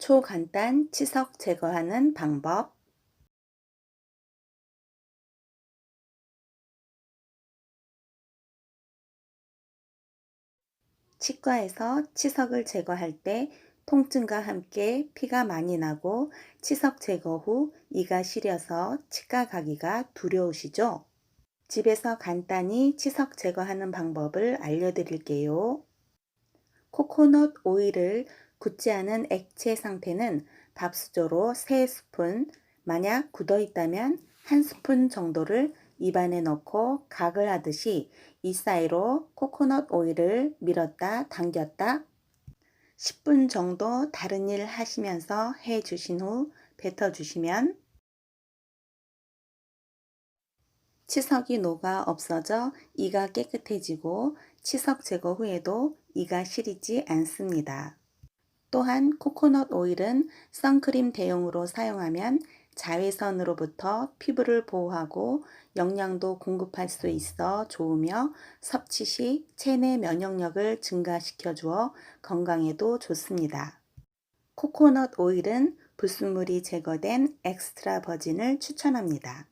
초간단 치석 제거하는 방법 치과에서 치석을 제거할 때 통증과 함께 피가 많이 나고 치석 제거 후 이가 시려서 치과 가기가 두려우시죠? 집에서 간단히 치석 제거하는 방법을 알려드릴게요. 코코넛 오일을 굳지 않은 액체 상태는 밥수저로 3스푼, 만약 굳어 있다면 1스푼 정도를 입안에 넣고 각을 하듯이 이 사이로 코코넛 오일을 밀었다 당겼다 10분 정도 다른 일 하시면서 해 주신 후 뱉어 주시면 치석이 녹아 없어져 이가 깨끗해지고 치석 제거 후에도 이가 시리지 않습니다. 또한 코코넛 오일은 선크림 대용으로 사용하면 자외선으로부터 피부를 보호하고 영양도 공급할 수 있어 좋으며 섭취 시 체내 면역력을 증가시켜 주어 건강에도 좋습니다. 코코넛 오일은 불순물이 제거된 엑스트라 버진을 추천합니다.